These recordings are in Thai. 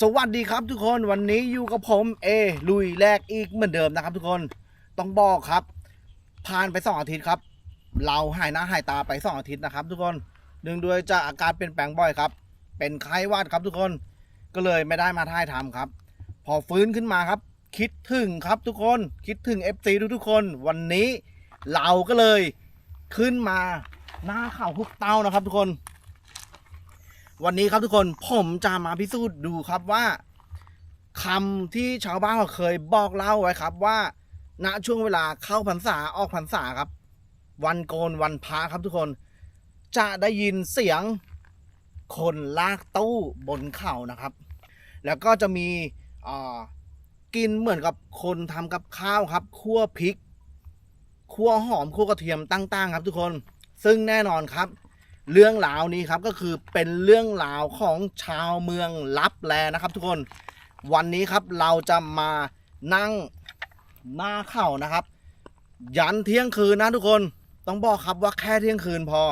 สวัสดีครับทุกคนวันนี้อยู่กับผมเอลุยแรกอีกเหมือนเดิมนะครับ ทุกคนต้องบอกครับ ผ่านไปสองอาทิตย์ครับ เราหายหน้าหายตาไปสองอาทิตย์นะครับ ทุกคนเนื่องด้วยจากอาการเปลี่ยนแปลงบ่อยครับ เป็นไข้หวัดครับทุกคนก็เลยไม่ได้มาถ่ายทำครับ พอฟื้นขึ้นมาครับ คิดถึงครับทุกคนคิดถึง FC ทุกทุกๆคน วันนี้เราก็เลยขึ้นมาหน้าเข่าหุบเต้านะครับ ทุกคน วันนี้ครับทุกคนผมจะมาพิสูจน์ดูครับว่าคำที่ชาวบ้านเขาเคยบอกเล่าไว้ครับว่าณช่วงเวลาเข้าพรรษาออกพรรษาครับ วันโกนวันพระครับทุกคน จะได้ยินเสียงคนลากตู้บนเขานะครับ แล้วก็จะมีอ่ากินเหมือนกับคนทำกับข้าวครับคั่วพริกคั่วหอมคั่วกระเทียมตั้งๆครับทุกคน ซึ่งแน่นอนครับ เรื่องราวนี้ครับก็คือเป็นเรื่องราวของชาวเมืองลับแลนะครับ ทุกคนวันนี้ครับเราจะมานั่งหน้าเข่านะครับ ยันเที่ยงคืนนะทุกคนต้องบอกครับว่าแค่เที่ยงคืนพอ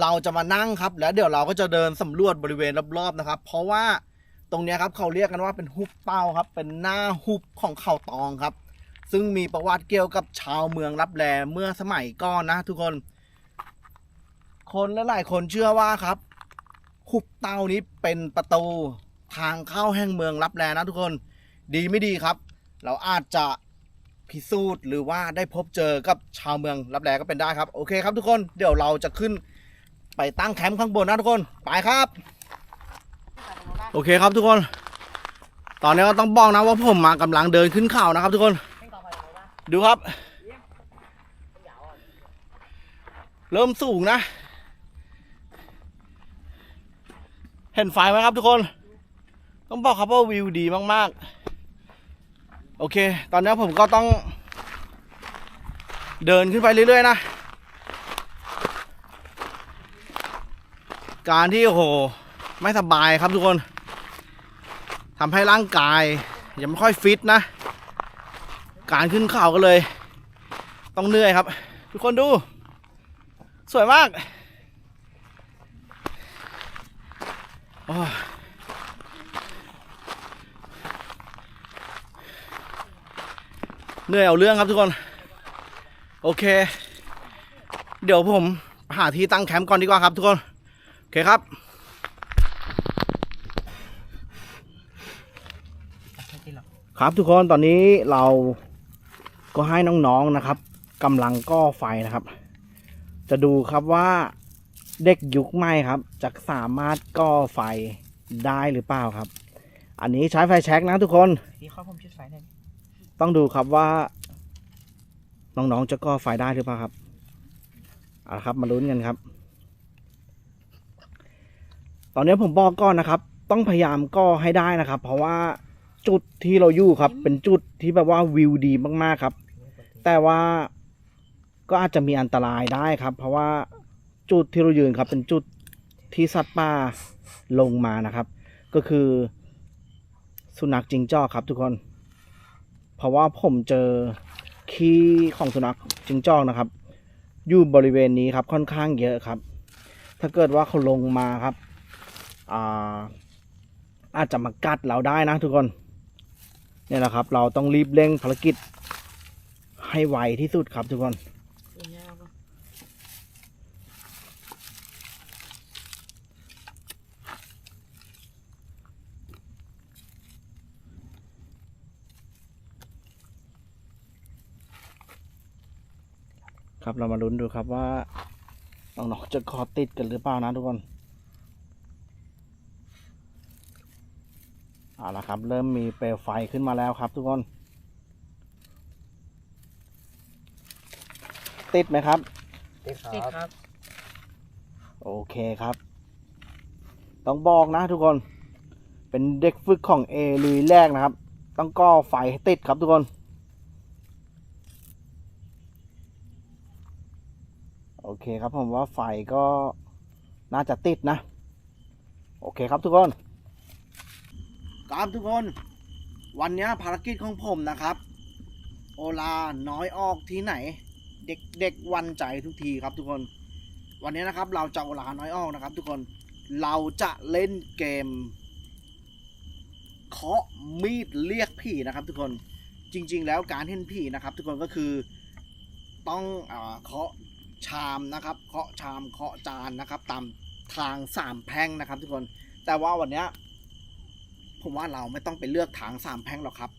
เราจะมานั่งครับ แล้วเดี๋ยวเราก็จะเดินสำรวจบริเวณรอบๆนะครับ เพราะว่าตรงนี้ครับเขาเรียกกันว่าเป็นหุบเต้าครับ เป็นหน้าหุบของเขาตองครับ ซึ่งมีประวัติเกี่ยวกับชาวเมืองลับแลเมื่อสมัยก่อนนะทุกคน คนและหลายคนเชื่อว่าครับหุบเตานี้เป็นประตูทางเข้าแห่งเมืองลับแลนะทุกคนดีไม่ดีครับ เราอาจจะพิสูจน์หรือว่าได้พบเจอกับชาวเมืองลับแลก็เป็นได้ครับ โอเคครับทุกคนเดี๋ยวเราจะขึ้นไปตั้งแคมป์ข้างบนนะทุกคนไปครับ โอเคครับทุกคน ตอนนี้ก็ต้องบอกนะว่าผมมากำลังเดินขึ้นเขานะครับทุกคน ดูครับ เริ่มสูงนะ เห็นไฟไหมครับทุกคน ต้องบอกครับว่าวิวดีมากๆ โอเค ตอนนี้ผมก็ต้อง เดินขึ้นไปเรื่อยๆนะ การที่โอ้โห ไม่สบายครับทุกคนทำให้ร่างกายยังไม่ค่อยฟิตนะ การขึ้นเขาก็เลย ต้องเหนื่อยครับ ทุกคนดู สวยมากโอ้ย เหนื่อยเอาเรื่องครับทุกคน โอเค เดี๋ยวผมหาที่ตั้งแคมป์ก่อนดีกว่าครับทุกคน โอเคครับครับทุกคนตอนนี้เราก็ให้น้องๆนะครับกำลังก่อไฟนะครับ จะดูครับว่า เด็กยุคใหม่ครับจะสามารถก่อไฟได้หรือเปล่าครับ อันนี้ใช้ไฟแช็กนะทุกคนที่เขาผมจุดไฟเนี่ยต้องดูครับว่า น้องๆจะก่อไฟได้หรือเปล่าครับเอาละครับมาลุ้นกันครับ ตอนนี้ผมบอกก่อนนะครับ ต้องพยายามก่อให้ได้นะครับ เพราะว่าจุดที่เราอยู่ครับ เป็นจุดที่แบบว่าวิวดีมากๆครับ แต่ว่าก็อาจจะมีอันตรายได้ครับ เพราะว่า จุดที่เรายืนครับ เป็นจุดที่สัตว์ป่าลงมานะครับ ก็คือสุนัขจิงจอกครับทุกคน เพราะว่าผมเจอขี้ของสุนัขจิงจอกนะครับ อยู่บริเวณนี้ครับค่อนข้างเยอะครับ ถ้าเกิดว่าเขาลงมาครับอ่าอาจจะมากัดเราได้นะทุกคนเนี่ยแหละครับ เราต้องรีบเร่งภารกิจให้ไวที่สุดครับทุกคน อย่างเงี้ยก็ ครับเรามาลุ้นดูครับว่าน้องๆจะคอติดกันหรือเปล่านะทุกคนเอาละครับ เริ่มมีเปลวไฟขึ้นมาแล้วครับทุกคน ติดไหมครับ ติดครับ โอเคครับ ต้องบอกนะทุกคน เป็นเด็กฝึกของเอลุยแรกนะครับ ต้องก่อไฟให้ติดครับทุกคน โอเคครับผมว่าไฟก็น่าจะติดนะ โอเคครับทุกคน ครับทุกคน วันนี้ภารกิจของผมนะครับ โอลาน้อยออกที่ไหน เด็กเด็กวันใจทุกทีครับทุกคน วันนี้นะครับเราจะโอลาน้อยออกนะครับ ทุกคน เราจะเล่นเกมเคาะมีดเรียกผีนะครับ ทุกคน จริง ๆ แล้วการเห็นผีนะครับ ทุกคนก็คือต้องอาเคาะ ชามนะครับ เคาะชามเคาะจานนะครับ ตามทางสามแพร่งนะครับ ทุกคน แต่ว่าวันเนี้ยผมว่าเราไม่ต้องไปเลือกทางสามแพร่งหรอกครับ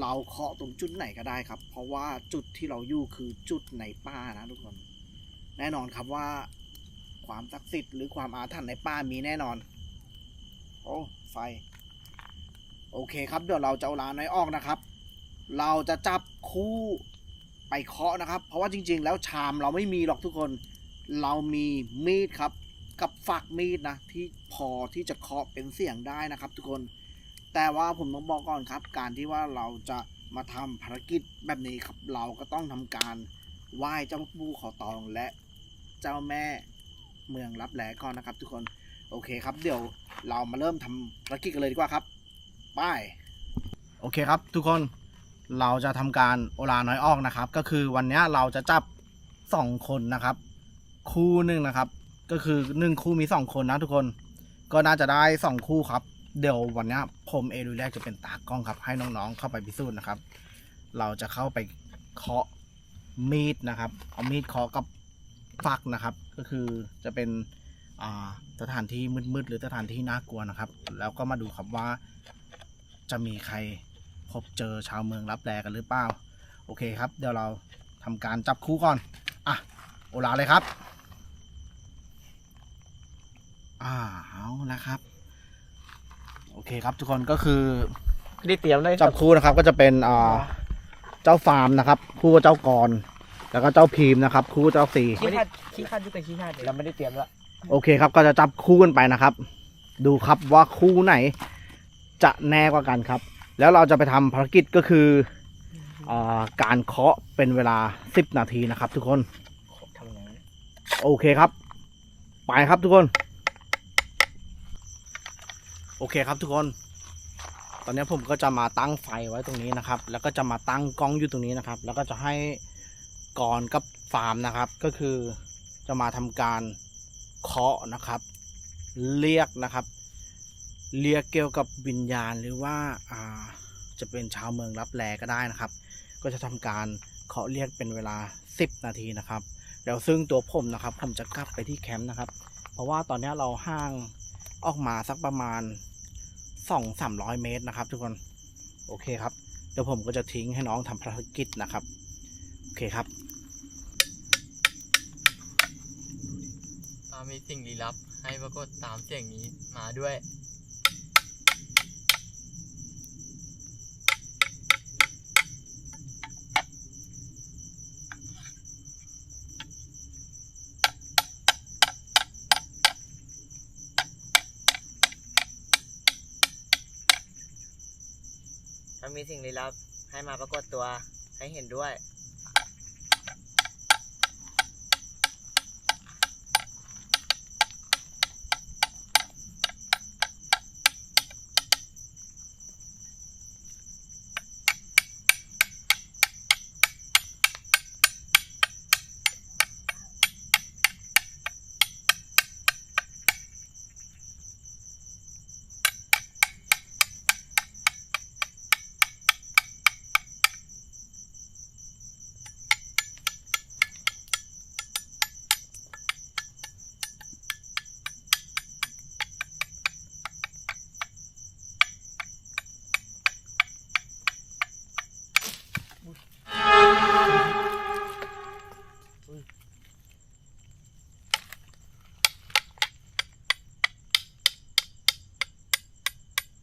เราเคาะตรงจุดไหนก็ได้ครับ เพราะว่าจุดที่เราอยู่คือจุดในป่านะทุกคน แน่นอนครับว่าความศักดิ์สิทธิ์หรือความอาถรรพ์ในป่ามีแน่นอน โอ้ไฟ โอเคครับเดี๋ยวเราจะเอาลาน้อยออกนะครับ เราจะจับคู่ ไปเคาะนะครับ เพราะว่าจริง ๆ แล้วชามเราไม่มีหรอกทุกคน เรามีมีดครับ กับฝักมีดนะที่พอที่จะเคาะเป็นเสียงได้นะครับ ทุกคน แต่ว่าผมต้องบอกก่อนครับ การที่ว่าเราจะมาทำภารกิจแบบนี้ครับ เราก็ต้องทำการไหว้เจ้าปู่ขอตองและเจ้าแม่เมืองรับแลก่อนนะครับ ทุกคนโอเคครับ เดี๋ยวเรามาเริ่มทำภารกิจกันเลยดีกว่าครับไปโอเคครับ ทุกคน เราจะทำการโอลาน้อยออกนะครับ ก็คือวันนี้เราจะจับสองคนนะครับ คู่หนึ่งนะครับ ก็คือหนึ่งคู่มีสองคนนะทุกคน ก็น่าจะได้สองคู่ครับ เดี๋ยววันนี้ผมเอดูแรกจะเป็นตากล้องครับ ให้น้องๆเข้าไปพิสูจน์นะครับ เราจะเข้าไปเคาะมีดนะครับ เอามีดเคาะกับฝักนะครับ ก็คือจะเป็นอ่าสถานที่มืดๆหรือสถานที่น่ากลัวนะครับ แล้วก็มาดูครับว่าจะมีใคร พบเจอชาวเมืองรับแลกันหรือเปล่า โอเคครับ เดี๋ยวเราทำการจับคู่ก่อน อะ โอลาเลยครับ อ่าเอาละครับ โอเคครับทุกคนก็คือไม่ได้เตรียมเลยจับคู่นะครับ ก็จะเป็นอ่าเจ้าฟาร์มนะครับ คู่กับเจ้ากรแล้วก็เจ้าพีมนะครับ คู่กับเจ้าสีขี้คาดขี้คาดอยู่กับขี้คาดเราไม่ได้เตรียมละโอเคครับ ก็จะจับคู่กันไปนะครับ ดูครับว่าคู่ไหนจะแน่กว่ากันครับ แล้วเราจะไปทำภารกิจก็คืออาการเคาะเป็นเวลา 10 นาทีนะครับทุกคนทำไงโอเคครับ ไปครับทุกคน โอเคครับทุกคน ตอนนี้ผมก็จะมาตั้งไฟไว้ตรงนี้นะครับ แล้วก็จะมาตั้งกล้องอยู่ตรงนี้นะครับ แล้วก็จะให้กรกับฟาร์มนะครับ ก็คือจะมาทำการเคาะนะครับ เรียกนะครับ เรียกเกี่ยวกับวิญญาณหรือว่าอ่าจะเป็นชาวเมืองรับแลก็ได้นะครับ ก็จะทำการเคาะเรียกเป็นเวลา 10 นาทีนะครับเดี๋ยวซึ่งตัวผมนะครับ ผมจะกลับไปที่แคมป์นะครับ เพราะว่าตอนนี้เราห่างออกมาสักประมาณสองสามร้อยเมตรนะครับ ทุกคนโอเคครับเดี๋ยวผมก็จะทิ้งให้น้องทำภารกิจนะครับ โอเคครับถ้ามีสิ่งลี้ลับให้ปรากฏตามเสียงนี้มาด้วย มีสิ่งลี้ลับให้มาปรากฏตัวให้เห็นด้วย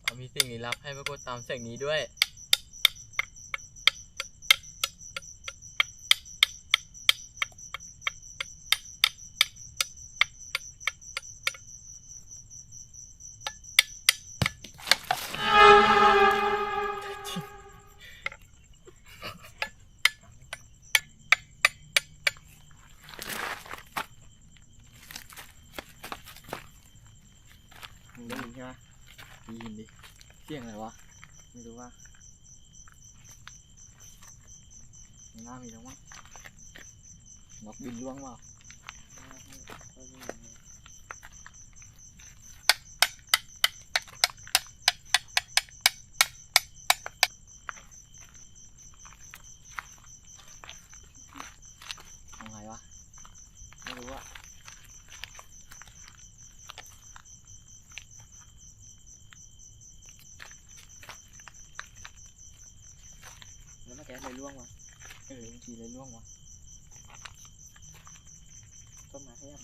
ถ้ามีสิ่ง ลี้ลับให้ปรากฏตามเสียงนี้ด้วยมึงได้ยินใช่ไหมได้ยินดิเสียงอะไรวะ ไม่รู้ว่าไม่น่ามีตรงวมั้งนกบินล่วงว่ะ ร่วงวะเออเมื่อกี้อะไรร่วงวะ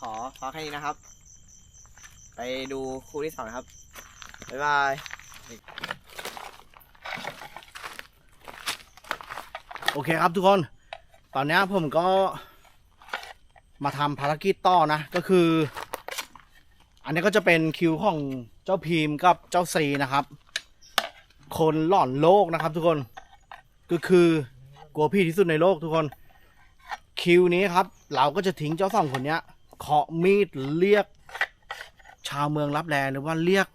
ขอพอแค่นี้นะครับ ไปดูคู่ที่สองนะครับ บ๊ายบายโอเคครับทุกคน ตอนนี้ผมก็มาทำภารกิจต่อนะ ก็คือ อันนี้ก็จะเป็นคิวของเจ้าพีมกับเจ้าซีนะครับ คนหล่อนโลกนะครับทุกคน ก็คือกลัวพี่ที่สุดในโลกทุกคน คิวนี้ครับ เราก็จะทิ้งเจ้าสองคนเนี้ย เคาะมีดเรียกชาวเมืองรับแลหรือว่าเรียก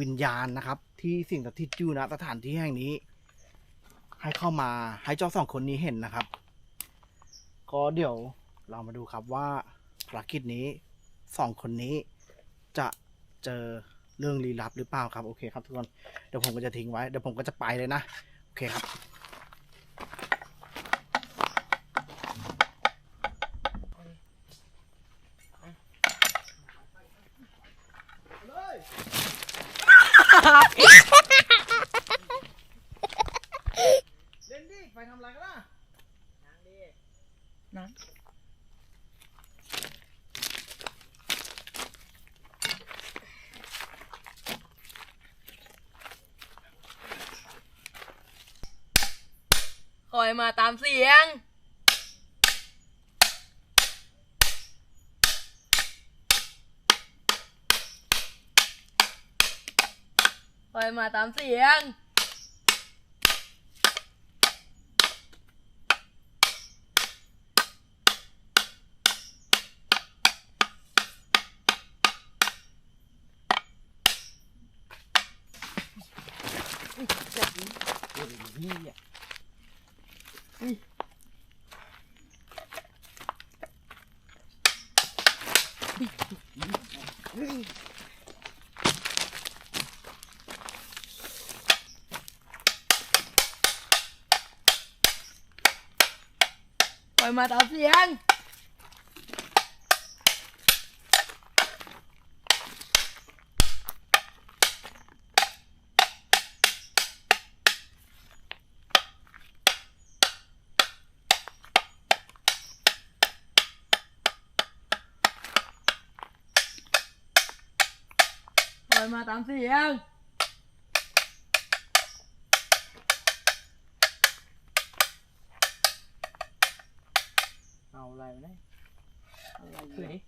วิญญาณนะครับ ที่สิ่งศักดิ์สิทธิ์อยู่ณสถานที่แห่งนี้ ให้เข้ามาให้เจ้าสองคนนี้เห็นนะครับ ก็เดี๋ยวเรามาดูครับว่าภารกิจนี้สองคนนี้จะเจอเรื่องลี้ลับหรือเปล่าครับ โอเคครับทุกคน เดี๋ยวผมก็จะทิ้งไว้ เดี๋ยวผมก็จะไปเลยนะ โอเคครับ เล่นดิ ไปทำอะไรกันล่ะ ค อยมาตามเสียงคอยมาตามเสียงคอยมาตามเสียง คอยมาตามเสี อะไรคือเนี่ย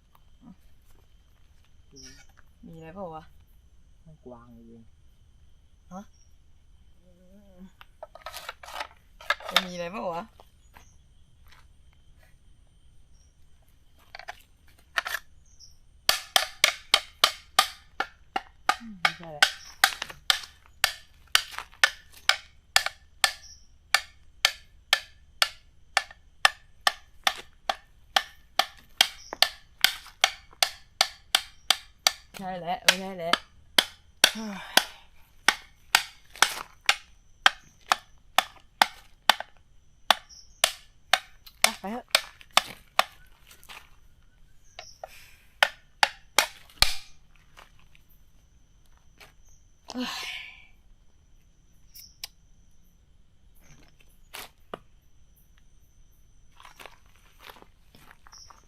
มีอะไรเปล่าวะมันกวางเลยเองจะมีอะไรเปล่าวะไม่ใช่แหละ ช่แล้วไม่ใช่แล้วไปเถอะ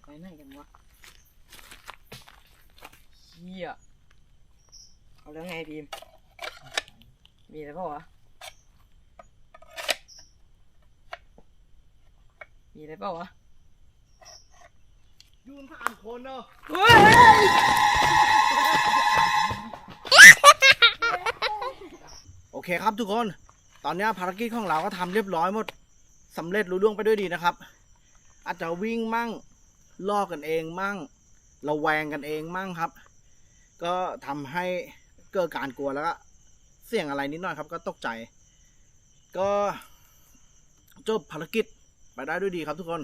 ไปไหนกันวะเฮีย เอาเรื่องไงพิมพ์ มีอะไรเปล่าวะ มีอะไรเปล่าวะยืนสามคนเนอะเฮ้ยโอเคครับทุกคน ตอนนี้ภารกิจของเราก็ทำเรียบร้อยหมดสำเร็จรุ่ล่วงไปด้วยดีนะครับ อาจจะวิ่งมั่งล่อกันเองมั่งระแวงกันเองมั่งครับ ก็ทำให้เกิดการกลัวแล้วก็เสี่ยงอะไรนิดหน่อยครับ ก็ตกใจ ก็จบภารกิจ ไปได้ด้วยดีครับทุกคน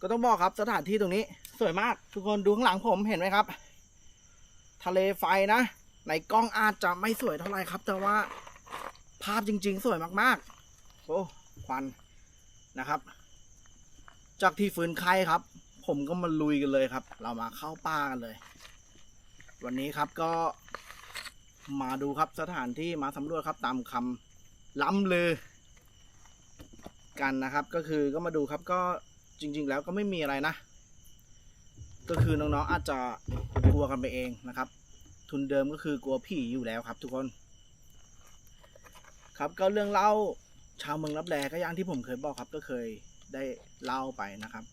ก็ต้องบอกครับสถานที่ตรงนี้ สวยมากทุกคนดูข้างหลังผมเห็นไหมครับ ทะเลไฟนะ ในกล้องอาจจะไม่สวยเท่าไหร่ครับ แต่ว่าภาพจริง ๆ สวยมากๆ โอ้ควันนะครับ จากที่ฟื้นไข้ครับ ผมก็มาลุยกันเลยครับ เรามาเข้าป่ากันเลย วันนี้ครับก็มาดูครับสถานที่มาสำรวจครับตามคำล้ำเลือ กันนะครับ ก็คือก็มาดูครับก็จริง ๆ แล้วก็ไม่มีอะไรนะ ก็คือน้องๆอาจจะกลัวกันไปเองนะครับ ทุนเดิมก็คือกลัวผีอยู่แล้วครับ ทุกคน ครับก็เรื่องเล่าชาวเมืองรับแลก็อย่างที่ผมเคยบอกครับ ก็เคยได้เล่าไปนะครับ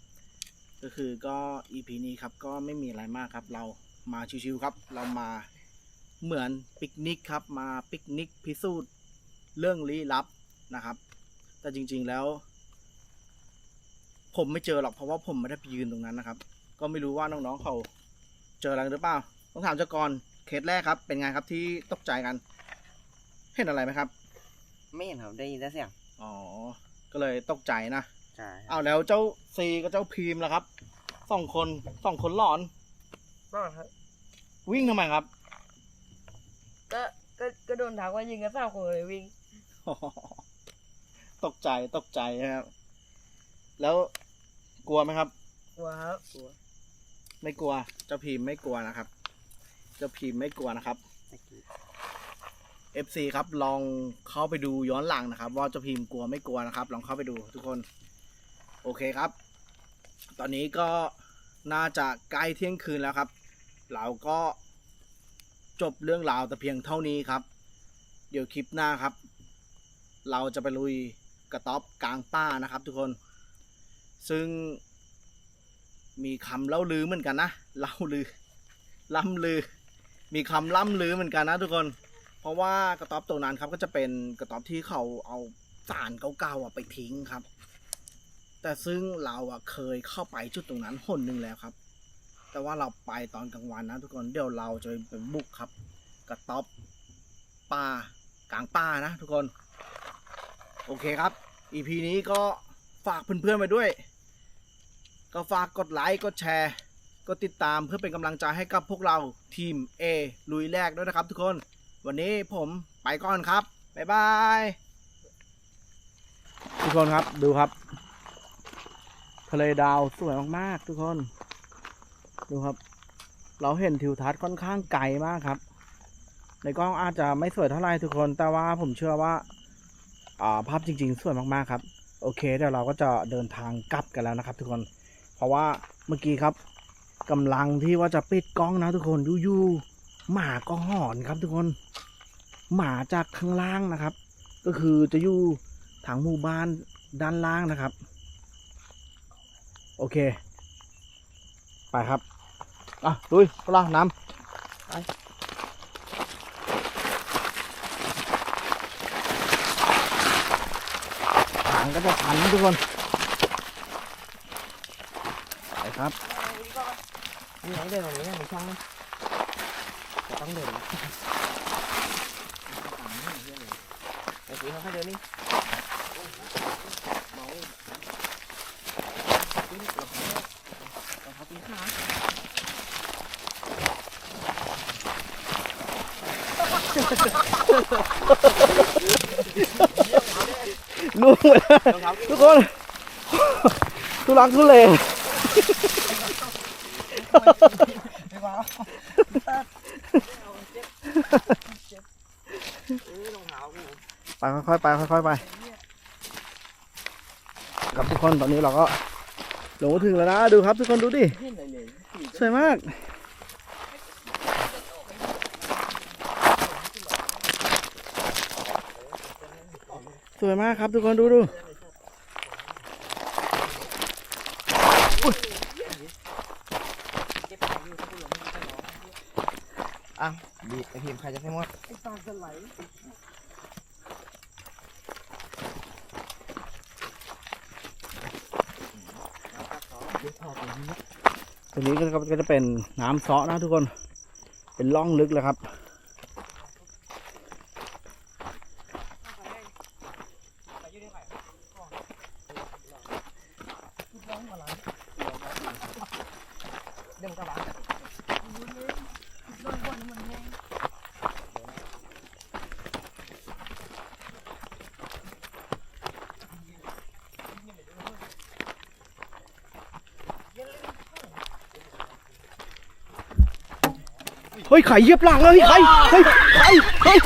ก็คือก็ EP นี้ครับก็ไม่มีอะไรมากครับ เรามาชิวๆครับ เรามาเหมือนปิกนิกครับ มาปิกนิกพิสูจน์เรื่องลี้ลับนะครับ แต่จริง ๆแล้ว ผมไม่เจอหรอกเพราะว่าผมไม่ได้ไปยืนตรงนั้นนะครับ ก็ไม่รู้ว่าน้องๆเขาเจออะไรหรือเปล่าต้องถามเจ้าก่อนเคสแรกครับ เป็นไงครับที่ตกใจกัน เห็นอะไรไหมครับ ไม่เห็นครับได้ยินแต่เสียงอ๋อ ก็เลยตกใจนะใช่อ้าวแล้วเจ้าซีกับเจ้าพีมล่ะครับสองคนสองคนหลอนบ้าครับวิ่งทำไมครับ ก็ก็ก็โดนถามว่ายิงกันสามคนเลยวิ่ง ตกใจตกใจนะครับ แล้วกลัวไหมครับ กลัวครับกลัว ไม่กลัว เจ้าพีมไม่กลัวนะครับ เจ้าพีมไม่กลัวนะครับ FC ครับลองเข้าไปดูย้อนหลังนะครับ ว่าเจ้าพีมกลัวไม่กลัวนะครับ ลองเข้าไปดูทุกคน โอเคครับ ตอนนี้ก็น่าจะใกล้เที่ยงคืนแล้วครับ เราก็จบเรื่องราวแต่เพียงเท่านี้ครับ เดี๋ยวคลิปหน้าครับ เราจะไปลุย กระต๊อบกลางป่านะครับ ทุกคน ซึ่งมีคำเล่าลือเหมือนกันนะเล่าลือล่ำลือ มีคำล่ำลือเหมือนกันนะทุกคน เพราะว่ากระต๊อบตรงนั้นครับก็จะเป็นกระต๊อบที่เขาเอาสารเก่าๆอะไปทิ้งครับ แต่ซึ่งเราอะเคยเข้าไปจุดตรงนั้นหนหนึ่งแล้วครับ แต่ว่าเราไปตอนกลางวันนะทุกคนเดี๋ยวเราจะไปบุกครับ กระต๊อบป่ากลางป่านะทุกคน โอเคครับ EP นี้ก็ฝากเพื่อนๆไปด้วย ก็ฝากกดไลค์ กดแชร์ กดติดตามเพื่อเป็นกำลังใจให้กับพวกเราทีม A ลุยแรกด้วยนะครับทุกคน วันนี้ผมไปก่อนครับ บ๊ายบาย ทุกคนครับดูครับ ทะเลดาวสวยมากๆทุกคน ดูครับ เราเห็นทิวทัศน์ค่อนข้างไกลมากครับ ในกล้องอาจจะไม่สวยเท่าไหร่ทุกคน แต่ว่าผมเชื่อว่าอ่า ภาพจริง ๆ สวยมากๆครับ โอเคเดี๋ยวเราก็จะเดินทางกลับกันแล้วนะครับ ทุกคน เพราะว่าเมื่อกี้ครับกำลังที่ว่าจะปิดกล้องนะทุกคนยู่ๆหมาก็หอนครับทุกคน หมาจากข้างล่างนะครับ ก็คือจะอยู่ทางหมู่บ้านด้านล่างนะครับ โอเค ไปครับ อะลุยพลังน้ำไปางก็จะชันนะทุกคน ไปครับนี่ไหนเดินตรงนี้มีช่องจะต้องเดินไอ้สีเขาให้เดินนี่เมาปิ้นหลบเนี่ยรองเท้าปีนขา ล่วงไปแล้วทุกคน ทุลักทุเลไปค่อยๆไปค่อยๆไปครับทุกคนตอนนี้เราก็ลงมาถึงแล้วนะ ดูครับทุกคนดูดิสวยมาก วยมากครับทุกคนดูดูอะบีบไอพิมพ์ใครจะให้หมดไอ้ตาจะไหลตรงนี้ก็ก็จะเป็นน้ำเซาะนะทุกคน เป็นร่องลึกเลยครับ ไปยืดได้ไหม เดี๋ยวมันก็วาง เฮ้ยไข่เหยียบหลังเลยไข่เฮ้ยไข่เฮ้ย